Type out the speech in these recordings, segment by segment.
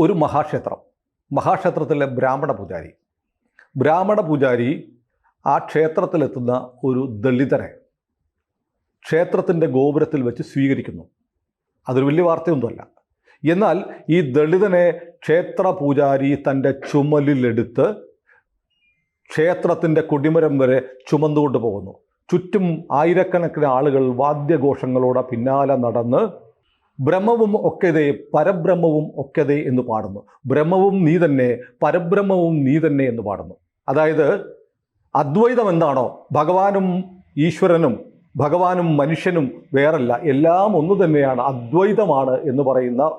ഒരു മഹാക്ഷേത്രം മഹാക്ഷേത്രത്തിലെ ബ്രാഹ്മണ പൂജാരി. ബ്രാഹ്മണ പൂജാരി ആ ക്ഷേത്രത്തിലെത്തുന്ന ഒരു ദളിതനെ ക്ഷേത്രത്തിന്റെ ഗോപുരത്തിൽ വെച്ച് സ്വീകരിക്കുന്നു. അതൊരു വലിയ വാർത്തയൊന്നുമല്ല. എന്നാൽ ഈ ദളിതനെ ക്ഷേത്ര പൂജാരി തന്റെ ചുമലിലെടുത്ത് ക്ഷേത്രത്തിന്റെ കൊടിമരം വരെ ചുമന്നുകൊണ്ട് പോകുന്നു. ചുറ്റും ആയിരക്കണക്കിന് ആളുകൾ വാദ്യഘോഷങ്ങളോടെ പിന്നാലെ നടന്ന് ബ്രഹ്മവും ഒക്കെതേ പരബ്രഹ്മവും ഒക്കെതേ എന്ന് പാടുന്നു. ബ്രഹ്മവും നീ തന്നെ പരബ്രഹ്മവും നീ തന്നെ എന്ന് പാടുന്നു. അതായത് അദ്വൈതം എന്താണോ ഭഗവാനും ഈശ്വരനും ഭഗവാനും മനുഷ്യനും വേറല്ല എല്ലാം ഒന്നു തന്നെയാണ് അദ്വൈതമാണ് എന്ന് പറയുന്ന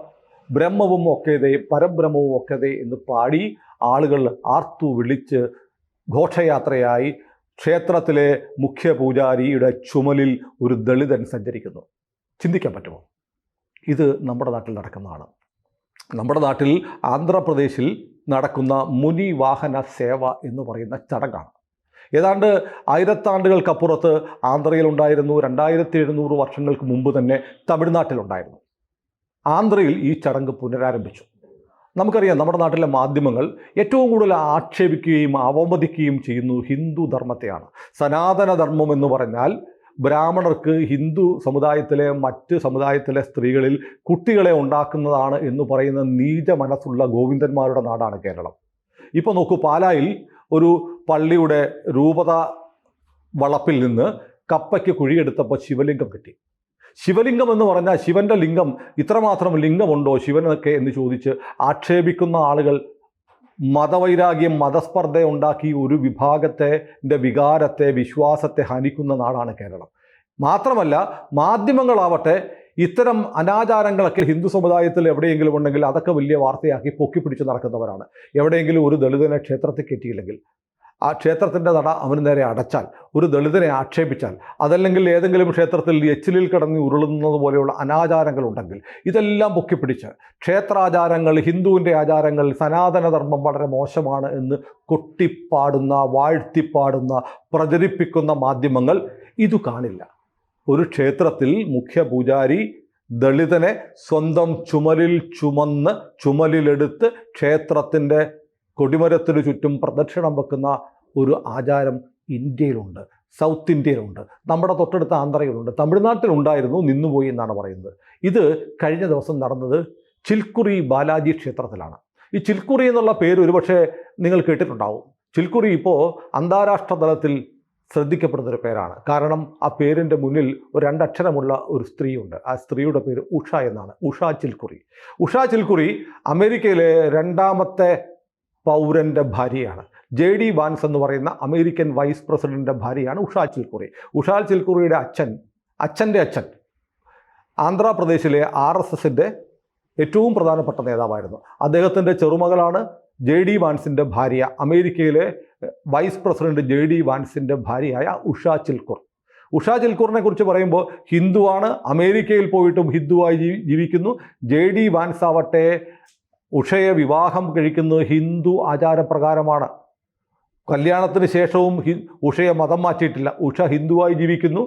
ബ്രഹ്മവും ഒക്കെതേ പരബ്രഹ്മവും ഒക്കെതേ എന്ന് പാടി ആളുകൾ ആർത്തു വിളിച്ച് ഘോഷയാത്രയായി ക്ഷേത്രത്തിലെ മുഖ്യ പൂജാരിയുടെ ചുമലിൽ ഒരു ദളിതൻ സഞ്ചരിക്കുന്നു. ചിന്തിക്കാൻ പറ്റുമോ? ഇത് നമ്മുടെ നാട്ടിൽ നടക്കുന്നതാണ്. നമ്മുടെ നാട്ടിൽ ആന്ധ്രാപ്രദേശിൽ നടക്കുന്ന മുനി വാഹന സേവ എന്ന് പറയുന്ന ചടങ്ങാണ്. ഏതാണ്ട് ആയിരത്താണ്ടുകൾക്കപ്പുറത്ത് ആന്ധ്രയിലുണ്ടായിരുന്നു രണ്ടായിരത്തി എഴുന്നൂറ് വർഷങ്ങൾക്ക് മുമ്പ് തന്നെ തമിഴ്നാട്ടിലുണ്ടായിരുന്നു ആന്ധ്രയിൽ ഈ ചടങ്ങ് പുനരാരംഭിച്ചു. നമുക്കറിയാം നമ്മുടെ നാട്ടിലെ മാധ്യമങ്ങൾ ഏറ്റവും കൂടുതൽ ആക്ഷേപിക്കുകയും അവമതിക്കുകയും ചെയ്യുന്നു ഹിന്ദു ധർമ്മത്തെയാണ് സനാതന ധർമ്മം എന്ന് പറഞ്ഞാൽ ബ്രാഹ്മണർക്ക് ഹിന്ദു സമുദായത്തിലെ മറ്റ് സമുദായത്തിലെ സ്ത്രീകളിൽ കുട്ടികളെ ഉണ്ടാക്കുന്നതാണ് എന്ന് പറയുന്ന നീച മനസ്സുള്ള ഗോവിന്ദന്മാരുടെ നാടാണ് കേരളം. ഇപ്പോൾ നോക്കൂ പാലായിൽ ഒരു പള്ളിയുടെ രൂപത വളപ്പിൽ നിന്ന് കപ്പയ്ക്ക് കുഴിയെടുത്തപ്പോൾ ശിവലിംഗം കിട്ടി. ശിവലിംഗം എന്ന് പറഞ്ഞാൽ ശിവന്റെ ലിംഗം ഇത്രമാത്രം ലിംഗമുണ്ടോ ശിവനൊക്കെ എന്ന് ചോദിച്ച് ആക്ഷേപിക്കുന്ന ആളുകൾ മതവൈരാഗ്യം മതസ്പർദ്ധ ഉണ്ടാക്കി ഒരു വിഭാഗത്തെ വികാരത്തെ വിശ്വാസത്തെ ഹനിക്കുന്ന നാടാണ് കേരളം. മാത്രമല്ല മാധ്യമങ്ങളാവട്ടെ ഇത്തരം അനാചാരങ്ങളൊക്കെ ഹിന്ദു സമുദായത്തിൽ എവിടെയെങ്കിലും ഉണ്ടെങ്കിൽ അതൊക്കെ വലിയ വാർത്തയാക്കി പൊക്കിപ്പിടിച്ച് നടക്കുന്നവരാണ്. എവിടെയെങ്കിലും ഒരു ദളിതനെ ക്ഷേത്രത്തിൽ കെട്ടിയില്ലെങ്കിൽ ആ ക്ഷേത്രത്തിന്റെ നട അവന് നേരെ അടച്ചാൽ ഒരു ദളിതനെ ആക്ഷേപിച്ചാൽ അതല്ലെങ്കിൽ ഏതെങ്കിലും ക്ഷേത്രത്തിൽ എച്ചിലിൽ കിടന്ന് ഉരുളുന്നത് പോലെയുള്ള അനാചാരങ്ങൾ ഉണ്ടെങ്കിൽ ഇതെല്ലാം പൊക്കിപ്പിടിച്ച് ക്ഷേത്രാചാരങ്ങൾ ഹിന്ദുവിന്റെ ആചാരങ്ങൾ സനാതനധർമ്മം വളരെ മോശമാണ് എന്ന് കൊട്ടിപ്പാടുന്ന വാഴ്ത്തിപ്പാടുന്ന പ്രചരിപ്പിക്കുന്ന മാധ്യമങ്ങൾ ഇതു കാണില്ല. ഒരു ക്ഷേത്രത്തിൽ മുഖ്യ പൂജാരി ദളിതനെ സ്വന്തം ചുമലിൽ ചുമന്ന് ചുമലിലെടുത്ത് ക്ഷേത്രത്തിന്റെ കൊടിമരത്തിനു ചുറ്റും പ്രദക്ഷിണം വെക്കുന്ന ഒരു ആചാരം ഇന്ത്യയിലുണ്ട് സൗത്ത് ഇന്ത്യയിലുണ്ട് നമ്മുടെ തൊട്ടടുത്ത ആന്ധ്രയിലുണ്ട് തമിഴ്നാട്ടിലുണ്ടായിരുന്നു നിന്നുപോയി എന്നാണ് പറയുന്നത്. ഇത് കഴിഞ്ഞ ദിവസം നടന്നത് ചിൽക്കുറി ബാലാജി ക്ഷേത്രത്തിലാണ്. ഈ ചിൽക്കുറി എന്നുള്ള പേര് ഒരുപക്ഷെ നിങ്ങൾ കേട്ടിട്ടുണ്ടാവും. ചിൽക്കുറി ഇപ്പോൾ അന്താരാഷ്ട്ര തലത്തിൽ ശ്രദ്ധിക്കപ്പെടുന്നൊരു പേരാണ്. കാരണം ആ പേരിന്റെ മുന്നിൽ ഒരു രണ്ടക്ഷരമുള്ള ഒരു സ്ത്രീയുണ്ട്. ആ സ്ത്രീയുടെ പേര് ഉഷ എന്നാണ്. ഉഷ ചിൽക്കുറി. ഉഷ ചിൽക്കുറി അമേരിക്കയിലെ രണ്ടാമത്തെ പൗരന്റെ ഭാര്യയാണ്. ജെ ഡി വാൻസ് എന്ന് പറയുന്ന അമേരിക്കൻ വൈസ് പ്രസിഡന്റിന്റെ ഭാര്യയാണ് ഉഷാ ചിൽക്കുറി. ഉഷാ ചിൽക്കുറിയുടെ അച്ഛൻ അച്ഛന്റെ അച്ഛൻ ആന്ധ്രാപ്രദേശിലെ ആർ എസ് എസിന്റെ ഏറ്റവും പ്രധാനപ്പെട്ട നേതാവായിരുന്നു. അദ്ദേഹത്തിന്റെ ചെറുമകളാണ് ജെ ഡി വാൻസിന്റെ ഭാര്യ അമേരിക്കയിലെ വൈസ് പ്രസിഡന്റ് ജെ ഡി വാൻസിന്റെ ഭാര്യയായ ഉഷാ ചിൽക്കുർ. ഉഷാ ചിൽക്കൂറിനെ കുറിച്ച് പറയുമ്പോൾ ഹിന്ദുവാണ് അമേരിക്കയിൽ പോയിട്ടും ഹിന്ദുവായി ജീവി ജീവിക്കുന്നു. ജെ ഡി വാൻസ് ആവട്ടെ ഉഷയെ വിവാഹം കഴിക്കുന്നത് ഹിന്ദു ആചാരപ്രകാരമാണ്. കല്യാണത്തിന് ശേഷവും ഹി ഉഷയെ മതം മാറ്റിയിട്ടില്ല. ഉഷ ഹിന്ദുവായി ജീവിക്കുന്നു.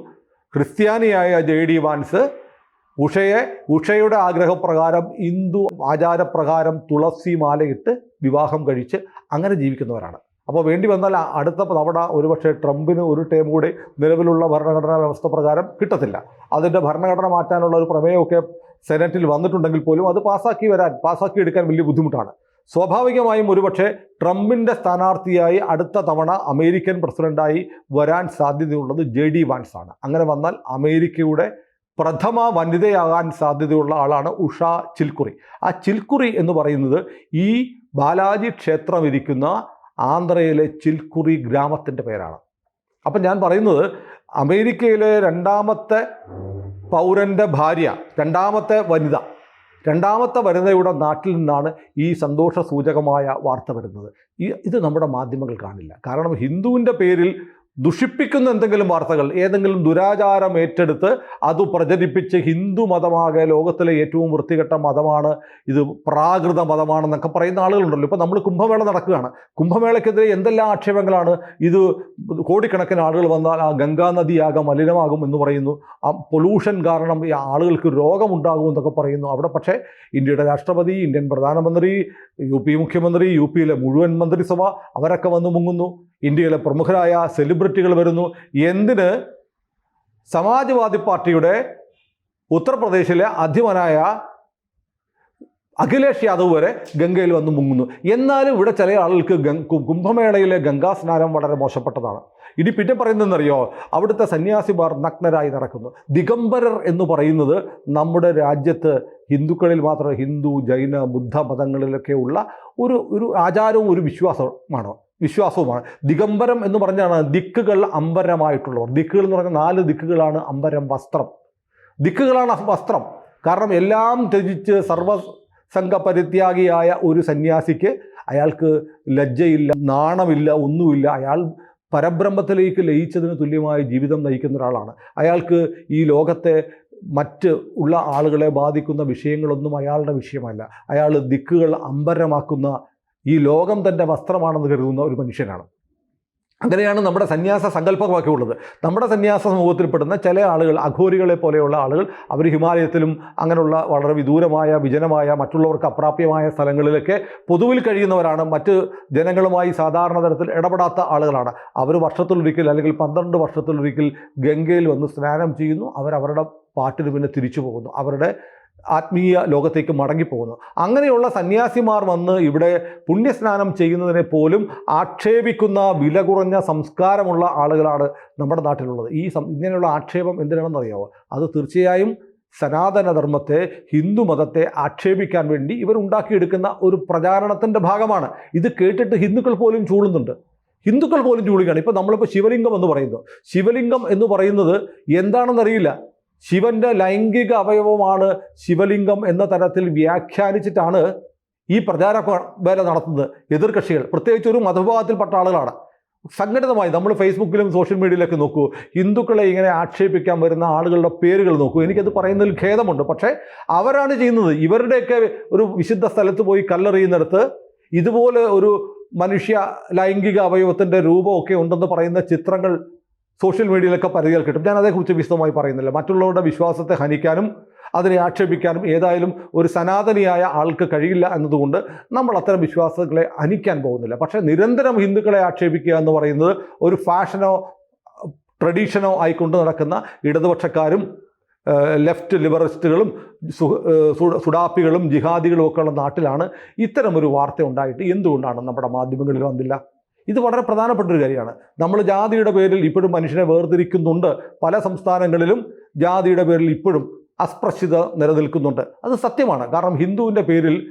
ക്രിസ്ത്യാനിയായ ജെ ഡി വാൻസ് ഉഷയെ ഉഷയുടെ ആഗ്രഹപ്രകാരം ഹിന്ദു ആചാരപ്രകാരം തുളസി മാലയിട്ട് വിവാഹം കഴിച്ച് അങ്ങനെ ജീവിക്കുന്നവരാണ്. അപ്പോൾ വേണ്ടി വന്നാൽ അടുത്ത തവണ ഒരുപക്ഷെ ട്രംപിന് ഒരു ടേം കൂടി നിലവിലുള്ള ഭരണഘടനാ വ്യവസ്ഥ പ്രകാരം കിട്ടത്തില്ല. അതിന്റെ ഭരണഘടന മാറ്റാനുള്ള ഒരു പ്രമേയമൊക്കെ സെനറ്റിൽ വന്നിട്ടുണ്ടെങ്കിൽ പോലും അത് പാസ്സാക്കി വരാൻ പാസ്സാക്കി എടുക്കാൻ വലിയ ബുദ്ധിമുട്ടാണ്. സ്വാഭാവികമായും ഒരുപക്ഷെ ട്രംപിന്റെ സ്ഥാനാർത്ഥിയായി അടുത്ത തവണ അമേരിക്കൻ പ്രസിഡന്റായി വരാൻ സാധ്യതയുള്ളത് ജെ ഡി വാൻസ് ആണ്. അങ്ങനെ വന്നാൽ അമേരിക്കയുടെ പ്രഥമ വനിതയാകാൻ സാധ്യതയുള്ള ആളാണ് ഉഷ ചിൽക്കുറി. ആ ചിൽക്കുറി എന്ന് പറയുന്നത് ഈ ബാലാജി ക്ഷേത്രം ഇരിക്കുന്ന ആന്ധ്രയിലെ ചിൽക്കുറി ഗ്രാമത്തിന്റെ പേരാണ്. അപ്പം ഞാൻ പറയുന്നത് അമേരിക്കയിലെ രണ്ടാമത്തെ പൗരന്റെ ഭാര്യ രണ്ടാമത്തെ വനിത. രണ്ടാമത്തെ വനിതയുടെ നാട്ടിൽ നിന്നാണ് ഈ സന്തോഷ സൂചകമായ വാർത്ത വരുന്നത്. ഈ ഇത് നമ്മുടെ മാധ്യമങ്ങൾ കാണില്ല. കാരണം ഹിന്ദുവിന്റെ പേരിൽ ദുഷിപ്പിക്കുന്ന എന്തെങ്കിലും വാർത്തകൾ ഏതെങ്കിലും ദുരാചാരം ഏറ്റെടുത്ത് അത് പ്രചരിപ്പിച്ച് ഹിന്ദു മതമാകെ ലോകത്തിലെ ഏറ്റവും വൃത്തികെട്ട മതമാണ് ഇത് പ്രാകൃത മതമാണെന്നൊക്കെ പറയുന്ന ആളുകളുണ്ടല്ലോ. ഇപ്പോൾ നമ്മൾ കുംഭമേള നടക്കുകയാണ്. കുംഭമേളയ്ക്കെതിരെ എന്തെല്ലാം ആക്ഷേപങ്ങളാണ്? ഇത് കോടിക്കണക്കിന് ആളുകൾ വന്നാൽ ആ ഗംഗാ നദിയാകെ മലിനമാകും എന്ന് പറയുന്നു. ആ പൊല്യൂഷൻ കാരണം ഈ ആളുകൾക്ക് രോഗമുണ്ടാകും എന്നൊക്കെ പറയുന്നു. അവിടെ പക്ഷേ ഇന്ത്യയുടെ രാഷ്ട്രപതി ഇന്ത്യൻ പ്രധാനമന്ത്രി യു പി മുഖ്യമന്ത്രി യു പിയിലെ മുഴുവൻ മന്ത്രിസഭ അവരൊക്കെ വന്ന് മുങ്ങുന്നു. ഇന്ത്യയിലെ പ്രമുഖരായ സെലിബ്രിറ്റികൾ വരുന്നു. എന്തിന്? സമാജ്വാദി പാർട്ടിയുടെ ഉത്തർപ്രദേശിലെ അധ്യമനായ അഖിലേഷ് യാദവ് വരെ ഗംഗയിൽ വന്ന് മുങ്ങുന്നു. എന്നാലും ഇവിടെ ചില ആളുകൾക്ക് കുംഭമേളയിലെ ഗംഗാ സ്നാനം വളരെ മോശപ്പെട്ടതാണ്. ഇനി പിന്നെ പറയുന്നതെന്നറിയോ? അവിടുത്തെ സന്യാസിമാർ നഗ്നരായി നടക്കുന്നു. ദിഗംബരർ എന്ന് പറയുന്നത് നമ്മുടെ രാജ്യത്ത് ഹിന്ദുക്കളിൽ മാത്രം ഹിന്ദു ജൈന ബുദ്ധ മതങ്ങളിലൊക്കെ ഉള്ള ഒരു ഒരു ആചാരവും ഒരു വിശ്വാസമാണ്. വിശ്വാസവുമാണ്. ദിഗംബരം എന്ന് പറഞ്ഞാണ് ദിക്കുകൾ അമ്പരമായിട്ടുള്ളവർ. ദിക്കുകൾ എന്ന് പറഞ്ഞാൽ നാല് ദിക്കുകളാണ് അമ്പരം വസ്ത്രം. ദിക്കുകളാണ് വസ്ത്രം. കാരണം എല്ലാം ത്യജിച്ച് സർവസംഘ പരിത്യാഗിയായ ഒരു സന്യാസിക്ക് അയാൾക്ക് ലജ്ജയില്ല നാണമില്ല ഒന്നുമില്ല. അയാൾ പരബ്രഹ്മത്തിലേക്ക് ലയിച്ചതിന് തുല്യമായ ജീവിതം നയിക്കുന്ന ഒരാളാണ്. അയാൾക്ക് ഈ ലോകത്തെ മറ്റ് ഉള്ള ആളുകളെ ബാധിക്കുന്ന വിഷയങ്ങളൊന്നും അയാളുടെ വിഷയമല്ല. അയാൾ ദിക്കുകൾ അമ്പരമാക്കുന്ന ഈ ലോകം തന്റെ വസ്ത്രമാണെന്ന് കരുതുന്ന ഒരു മനുഷ്യനാണ്. അങ്ങനെയാണ് നമ്മുടെ സന്യാസ സങ്കല്പമൊക്കെ ഉള്ളത്. നമ്മുടെ സന്യാസ സമൂഹത്തിൽപ്പെടുന്ന ചില ആളുകൾ അഘോരികളെ പോലെയുള്ള ആളുകൾ അവർ ഹിമാലയത്തിലും അങ്ങനെയുള്ള വളരെ വിദൂരമായ വിജനമായ മറ്റുള്ളവർക്ക് അപ്രാപ്യമായ സ്ഥലങ്ങളിലൊക്കെ പൊതുവിൽ കഴിയുന്നവരാണ്. മറ്റ് ജനങ്ങളുമായി സാധാരണ തരത്തിൽ ഇടപെടാത്ത ആളുകളാണ്. അവർ വർഷത്തിലൊരിക്കൽ അല്ലെങ്കിൽ പന്ത്രണ്ട് വർഷത്തിലൊരിക്കൽ ഗംഗയിൽ വന്ന് സ്നാനം ചെയ്യുന്നു. അവരവരുടെ പാട്ടിന് പിന്നെ തിരിച്ചു പോകുന്നു. അവരുടെ ആത്മീയ ലോകത്തേക്ക് മടങ്ങിപ്പോകുന്നു. അങ്ങനെയുള്ള സന്യാസിമാർ വന്ന് ഇവിടെ പുണ്യസ്നാനം ചെയ്യുന്നതിനെ പോലും ആക്ഷേപിക്കുന്ന വില കുറഞ്ഞ സംസ്കാരമുള്ള ആളുകളാണ് നമ്മുടെ നാട്ടിലുള്ളത്. ഈ ഇങ്ങനെയുള്ള ആക്ഷേപം എന്തിനാണെന്ന് അറിയാമോ അത് തീർച്ചയായും സനാതനധർമ്മത്തെ ഹിന്ദു മതത്തെ ആക്ഷേപിക്കാൻ വേണ്ടി ഇവർ ഉണ്ടാക്കിയെടുക്കുന്ന ഒരു പ്രചാരണത്തിന്റെ ഭാഗമാണ്. ഇത് കേട്ടിട്ട് ഹിന്ദുക്കൾ പോലും ചൂളുന്നുണ്ട്. ഹിന്ദുക്കൾ പോലും ചൂളുകയാണ്. ഇപ്പോൾ നമ്മളിപ്പോൾ ശിവലിംഗം എന്ന് പറയുന്നു. ശിവലിംഗം എന്ന് പറയുന്നത് എന്താണെന്നറിയില്ല. ശിവന്റെ ലൈംഗിക അവയവമാണ് ശിവലിംഗം എന്ന തരത്തിൽ വ്യാഖ്യാനിച്ചിട്ടാണ് ഈ പ്രചാര വേല നടത്തുന്നത്. എതിർകക്ഷികൾ പ്രത്യേകിച്ച് ഒരു മതവിഭാഗത്തിൽപ്പെട്ട ആളുകളാണ്. സംഘടിതമായി നമ്മൾ ഫേസ്ബുക്കിലും സോഷ്യൽ മീഡിയയിലൊക്കെ നോക്കൂ. ഹിന്ദുക്കളെ ഇങ്ങനെ ആക്ഷേപിക്കാൻ വരുന്ന ആളുകളുടെ പേരുകൾ നോക്കൂ. എനിക്കത് പറയുന്നതിൽ ഖേദമുണ്ട്. പക്ഷേ അവരാണ് ചെയ്യുന്നത്. ഇവരുടെയൊക്കെ ഒരു വിശുദ്ധ സ്ഥലത്ത് പോയി കല്ലെറിയുന്നിടത്ത് ഇതുപോലെ ഒരു മനുഷ്യ ലൈംഗിക അവയവത്തിന്റെ രൂപമൊക്കെ ഉണ്ടെന്ന് പറയുന്ന ചിത്രങ്ങൾ സോഷ്യൽ മീഡിയയിലൊക്കെ പരിധികൾ കിട്ടും. ഞാൻ അതേക്കുറിച്ച് വിശദമായി പറയുന്നില്ല. മറ്റുള്ളവരുടെ വിശ്വാസത്തെ ഹനിക്കാനും അതിനെ ആക്ഷേപിക്കാനും ഏതായാലും ഒരു സനാതനിയായ ആൾക്ക് കഴിയില്ല എന്നതുകൊണ്ട് നമ്മൾ അത്തരം വിശ്വാസങ്ങളെ ഹനിക്കാൻ പോകുന്നില്ല. പക്ഷേ നിരന്തരം ഹിന്ദുക്കളെ ആക്ഷേപിക്കുക എന്ന് പറയുന്നത് ഒരു ഫാഷനോ ട്രഡീഷനോ ആയിക്കൊണ്ട് നടക്കുന്ന ഇടതുപക്ഷക്കാരും ലെഫ്റ്റ് ലിബറലിസ്റ്റുകളും സുഡാപ്പികളും ജിഹാദികളും ഒക്കെയുള്ള നാട്ടിലാണ് ഇത്തരമൊരു വാർത്ത ഉണ്ടായിട്ട് എന്തുകൊണ്ടാണ് നമ്മുടെ മാധ്യമങ്ങളിൽ വന്നില്ല? ഇത് വളരെ പ്രധാനപ്പെട്ട ഒരു കാര്യമാണ്. നമ്മൾ ജാതിയുടെ പേരിൽ ഇപ്പോഴും മനുഷ്യനെ വേർതിരിക്കുന്നുണ്ട്. പല സംസ്ഥാനങ്ങളിലും ജാതിയുടെ പേരിൽ ഇപ്പോഴും അസ്പൃശ്യത നിലനിൽക്കുന്നുണ്ട്. അത് സത്യമാണ്. കാരണം ഹിന്ദുവിന്റെ പേരിൽ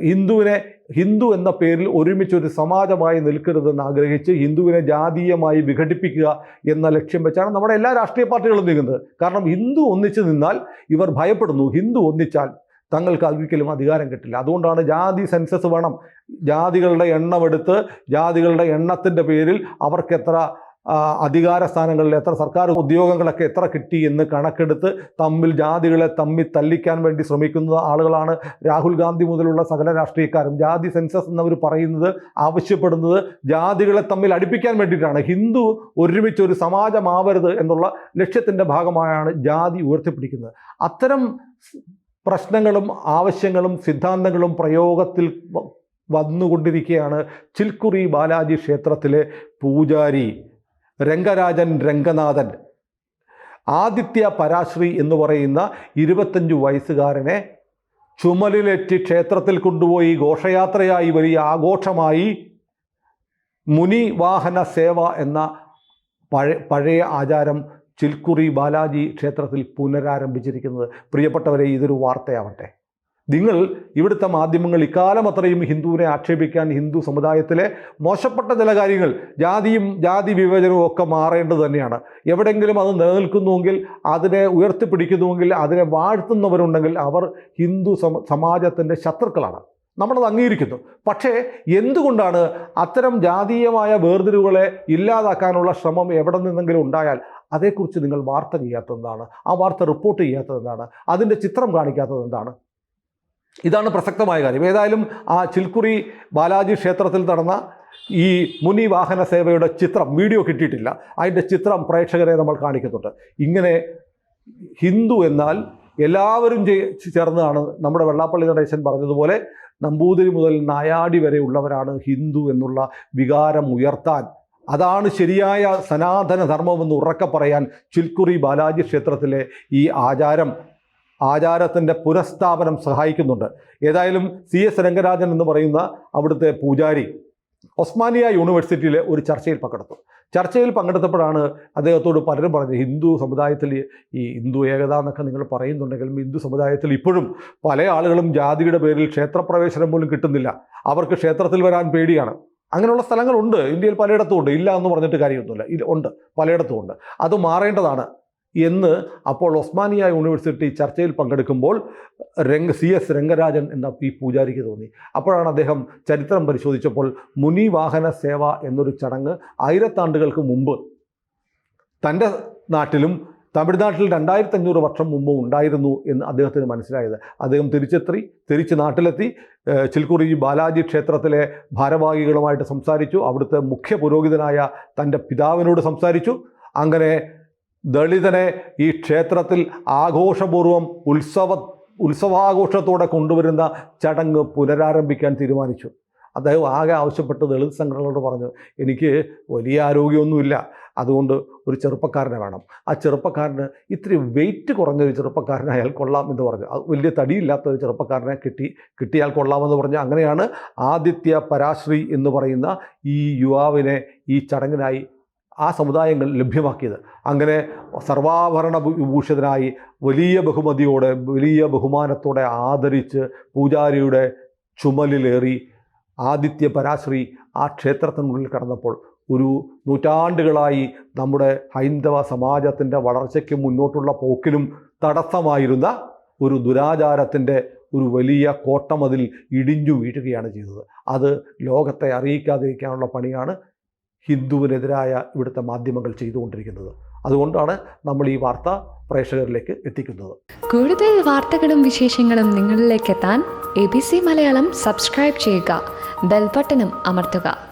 ഹിന്ദുവിനെ ഹിന്ദു എന്ന പേരിൽ ഒരുമിച്ച് ഒരു സമാജമായി നിൽക്കരുതെന്ന് ആഗ്രഹിച്ച് ഹിന്ദുവിനെ ജാതീയമായി വിഘടിപ്പിക്കുക എന്ന ലക്ഷ്യം വെച്ചാണ് നമ്മുടെ എല്ലാ രാഷ്ട്രീയ പാർട്ടികളും നീങ്ങുന്നത്. കാരണം ഹിന്ദു ഒന്നിച്ച് നിന്നാൽ ഇവർ ഭയപ്പെടുന്നു. ഹിന്ദു ഒന്നിച്ചാൽ തങ്ങൾക്ക് ഒരിക്കലും അധികാരം കിട്ടില്ല. അതുകൊണ്ടാണ് ജാതി സെൻസസ് വേണം. ജാതികളുടെ എണ്ണമെടുത്ത് ജാതികളുടെ എണ്ണത്തിന്റെ പേരിൽ അവർക്ക് എത്ര അധികാര സ്ഥാനങ്ങളിൽ എത്ര സർക്കാർ ഉദ്യോഗങ്ങളൊക്കെ എത്ര കിട്ടി എന്ന് കണക്കെടുത്ത് തമ്മിൽ ജാതികളെ തമ്മിൽ തല്ലിക്കാൻ വേണ്ടി ശ്രമിക്കുന്ന ആളുകളാണ് രാഹുൽ ഗാന്ധി മുതലുള്ള സകല രാഷ്ട്രീയക്കാരും. ജാതി സെൻസസ് എന്നവർ പറയുന്നത് ആവശ്യപ്പെടുന്നത് ജാതികളെ തമ്മിൽ അടുപ്പിക്കാൻ വേണ്ടിയിട്ടാണ്. ഹിന്ദു ഒരുമിച്ച് ഒരു സമാജമാവരുത് എന്നുള്ള ലക്ഷ്യത്തിന്റെ ഭാഗമായാണ് ജാതി ഉയർത്തിപ്പിടിക്കുന്നത്. അത്തരം പ്രശ്നങ്ങളും ആവശ്യങ്ങളും സിദ്ധാന്തങ്ങളും പ്രയോഗത്തിൽ വന്നുകൊണ്ടിരിക്കുകയാണ് ചിൽക്കുറി ബാലാജി ക്ഷേത്രത്തിലെ പൂജാരി രംഗരാജൻ രംഗനാഥൻ. ആദിത്യ പരാശ്രീ എന്ന് പറയുന്ന ഇരുപത്തഞ്ച് വയസ്സുകാരനെ ചുമലിലേറ്റി ക്ഷേത്രത്തിൽ കൊണ്ടുപോയി ഘോഷയാത്രയായി വലിയ ആഘോഷമായി മുനി വാഹന സേവ എന്ന പഴയ പഴയ ആചാരം ചിൽക്കുറി ബാലാജി ക്ഷേത്രത്തിൽ പുനരാരംഭിച്ചിരിക്കുന്നത്. പ്രിയപ്പെട്ടവരെ ഇതൊരു വാർത്തയാവട്ടെ. നിങ്ങൾ ഇവിടുത്തെ മാധ്യമങ്ങൾ ഇക്കാലം അത്രയും ഹിന്ദുവിനെ ആക്ഷേപിക്കാൻ ഹിന്ദു സമുദായത്തിലെ മോശപ്പെട്ട ചില കാര്യങ്ങൾ ജാതിയും ജാതി വിവേചനവും ഒക്കെ മാറേണ്ടത് തന്നെയാണ്. എവിടെയെങ്കിലും അത് നിലനിൽക്കുന്നുവെങ്കിൽ അതിനെ ഉയർത്തിപ്പിടിക്കുന്നുവെങ്കിൽ അതിനെ വാഴ്ത്തുന്നവരുണ്ടെങ്കിൽ അവർ ഹിന്ദു സമ സമാജത്തിന്റെ ശത്രുക്കളാണ്. നമ്മളത് അംഗീകരിക്കുന്നു. പക്ഷേ എന്തുകൊണ്ടാണ് അത്തരം ജാതീയമായ വേർതിരിവുകളെ ഇല്ലാതാക്കാനുള്ള ശ്രമം എവിടെ നിന്നെങ്കിലും ഉണ്ടായാൽ അതേക്കുറിച്ച് നിങ്ങൾ വാർത്ത ചെയ്യാത്തതെന്താണ്? ആ വാർത്ത റിപ്പോർട്ട് ചെയ്യാത്തതെന്താണ്? അതിന്റെ ചിത്രം കാണിക്കാത്തത് എന്താണ് ഇതാണ് പ്രസക്തമായ കാര്യം. ഏതായാലും ആ ചിൽക്കുറി ബാലാജി ക്ഷേത്രത്തിൽ നടന്ന ഈ മുനി വാഹന സേവയുടെ ചിത്രം വീഡിയോ കിട്ടിയിട്ടില്ല. അതിന്റെ ചിത്രം പ്രേക്ഷകരെ നമ്മൾ കാണിക്കുന്നുണ്ട്. ഇങ്ങനെ ഹിന്ദു എന്നാൽ എല്ലാവരും ചേർന്നതാണ് നമ്മുടെ വെള്ളാപ്പള്ളി നടേശൻ പറഞ്ഞതുപോലെ നമ്പൂതിരി മുതൽ നായാടി വരെ ഉള്ളവരാണ് ഹിന്ദു എന്നുള്ള വികാരം ഉയർത്താൻ അതാണ് ശരിയായ സനാതന ധർമ്മമെന്ന് ഉറക്കെ പറയാൻ ചിൽക്കുറി ബാലാജി ക്ഷേത്രത്തിലെ ഈ ആചാരം ആചാരത്തിന്റെ പുനഃസ്ഥാപനം സഹായിക്കുന്നുണ്ട്. ഏതായാലും സി എസ് രംഗരാജൻ എന്ന് പറയുന്ന അവിടുത്തെ പൂജാരി ഒസ്മാനിയ യൂണിവേഴ്സിറ്റിയിലെ ഒരു ചർച്ചയിൽ പങ്കെടുത്തു. ചർച്ചയിൽ പങ്കെടുത്തപ്പോഴാണ് അദ്ദേഹത്തോട് പലരും പറഞ്ഞത് ഹിന്ദു സമുദായത്തിൽ ഈ ഹിന്ദു ഏകത എന്നൊക്കെ നിങ്ങൾ പറയുന്നുണ്ടെങ്കിലും ഹിന്ദു സമുദായത്തിൽ ഇപ്പോഴും പല ആളുകളും ജാതിയുടെ പേരിൽ ക്ഷേത്രപ്രവേശനം പോലും കിട്ടുന്നില്ല. അവർക്ക് ക്ഷേത്രത്തിൽ വരാൻ പേടിയാണ്. അങ്ങനെയുള്ള സ്ഥലങ്ങളുണ്ട്. ഇന്ത്യയിൽ പലയിടത്തും ഉണ്ട് ഇല്ല എന്ന് പറഞ്ഞിട്ട് കാര്യമൊന്നുമില്ല. ഉണ്ട്. പലയിടത്തും ഉണ്ട് അത് മാറേണ്ടതാണ്. എന്ന് അപ്പോൾ ഒസ്മാനിയ യൂണിവേഴ്സിറ്റി ചർച്ചയിൽ പങ്കെടുക്കുമ്പോൾ രംഗ സി എസ് രംഗരാജൻ എന്ന പി പൂജാരിക്ക് തോന്നി. അപ്പോഴാണ് അദ്ദേഹം ചരിത്രം പരിശോധിച്ചപ്പോൾ മുനി വാഹന സേവ എന്നൊരു ചടങ്ങ് ആയിരത്താണ്ടുകൾക്ക് മുമ്പ് തന്റെ നാട്ടിലും തമിഴ്നാട്ടിൽ രണ്ടായിരത്തി അഞ്ഞൂറ് വർഷം മുമ്പ് ഉണ്ടായിരുന്നു എന്ന് അദ്ദേഹത്തിന് മനസ്സിലായത്. അദ്ദേഹം തിരിച്ചെത്തി തിരിച്ച് നാട്ടിലെത്തി. ചിൽക്കുറി ബാലാജി ക്ഷേത്രത്തിലെ ഭാരവാഹികളുമായിട്ട് സംസാരിച്ചു. അവിടുത്തെ മുഖ്യ പുരോഹിതനായ തന്റെ പിതാവിനോട് സംസാരിച്ചു. അങ്ങനെ ദളിതനെ ഈ ക്ഷേത്രത്തിൽ ആഘോഷപൂർവം ഉത്സവ ഉത്സവാഘോഷത്തോടെ കൊണ്ടുവരുന്ന ചടങ്ങ് പുനരാരംഭിക്കാൻ തീരുമാനിച്ചു. അദ്ദേഹം ആകെ ആവശ്യപ്പെട്ട് ദളിത് സംഘടനകളോട് പറഞ്ഞു എനിക്ക് വലിയ ആരോഗ്യമൊന്നുമില്ല. അതുകൊണ്ട് ഒരു ചെറുപ്പക്കാരനെ വേണം. ആ ചെറുപ്പക്കാരന് ഇത്തിരി വെയിറ്റ് കുറഞ്ഞൊരു ചെറുപ്പക്കാരനായാൽ കൊള്ളാം എന്ന് പറഞ്ഞു. അത് വലിയ തടിയില്ലാത്ത ഒരു ചെറുപ്പക്കാരനെ കിട്ടി കിട്ടിയാൽ കൊള്ളാമെന്ന് പറഞ്ഞു. അങ്ങനെയാണ് ആദിത്യ പരാശ്രീ എന്ന് പറയുന്ന ഈ യുവാവിനെ ഈ ചടങ്ങിനായി ആ സമുദായങ്ങൾ ലഭ്യമാക്കിയത്. അങ്ങനെ സർവാഭരണ വിഭൂഷിതനായി വലിയ ബഹുമതിയോടെ വലിയ ബഹുമാനത്തോടെ ആദരിച്ച് പൂജാരിയുടെ ചുമലിലേറി ആദിത്യ പരാശ്രീ ആ ക്ഷേത്രത്തിനുള്ളിൽ കടന്നപ്പോൾ ഒരു നൂറ്റാണ്ടുകളായി നമ്മുടെ ഹൈന്ദവ സമാജത്തിന്റെ വളർച്ചയ്ക്ക് മുന്നോട്ടുള്ള പോക്കിലും തടസ്സമായിരുന്ന ഒരു ദുരാചാരത്തിന്റെ ഒരു വലിയ കോട്ടമതിൽ ഇടിഞ്ഞു വീഴുകയാണ് ചെയ്തത്. അത് ലോകത്തെ അറിയിക്കാതിരിക്കാനുള്ള പണിയാണ് ഹിന്ദുവിനെതിരായ ഇവിടുത്തെ മാധ്യമങ്ങൾ ചെയ്തുകൊണ്ടിരിക്കുന്നത്. അതുകൊണ്ടാണ് നമ്മൾ ഈ വാർത്ത പ്രേക്ഷകരിലേക്ക് എത്തിക്കുന്നത്. കൂടുതൽ വാർത്തകളും വിശേഷങ്ങളും നിങ്ങളിലേക്ക് എത്താൻ A B C Malayalam subscribe ചെയ്യുക. ബെൽബട്ടനും അമർത്തുക.